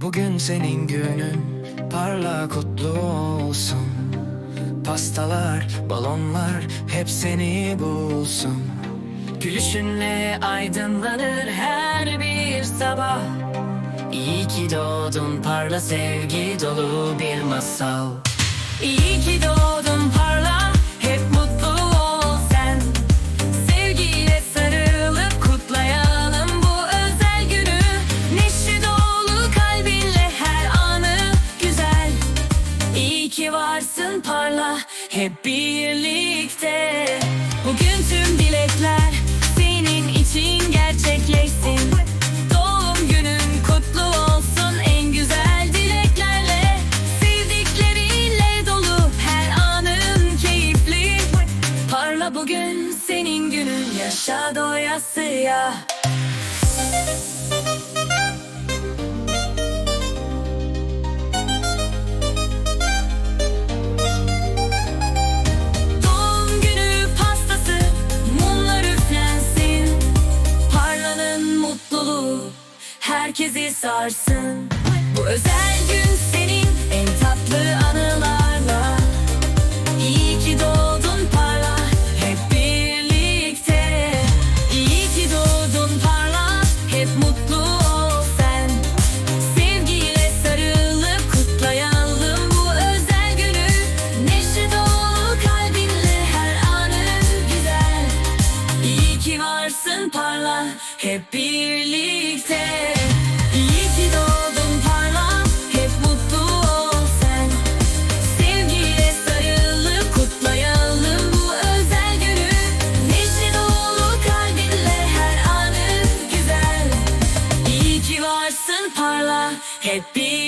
Bugün senin günün parla kutlu olsun. Pastalar, balonlar hep seni bulsun. Gülüşünle aydınlanır her bir sabah. İyi ki doğdun parla sevgi dolu bir masal. İyi ki doğdun parla İyi ki varsın parla. Hep birlikte. Bugün tüm dilekler senin için gerçekleşsin. Doğum günün kutlu olsun. En güzel dileklerle Sevdikleriyle dolu. Her anın keyifli. Parla bugün senin günün. Yaşa doyasıya. Doğum herkesi sarsın. Bu özel gün senin en tatlı anılarla. İyi ki doğdun parla hep birlikte. İyi ki doğdun parla hep mutlu ol sen. Sevgiyle sarılıp kutlayalım bu özel günü. Neşe dolu kalbinle her anı güzel. İyi ki varsın parla hep birlikte her anı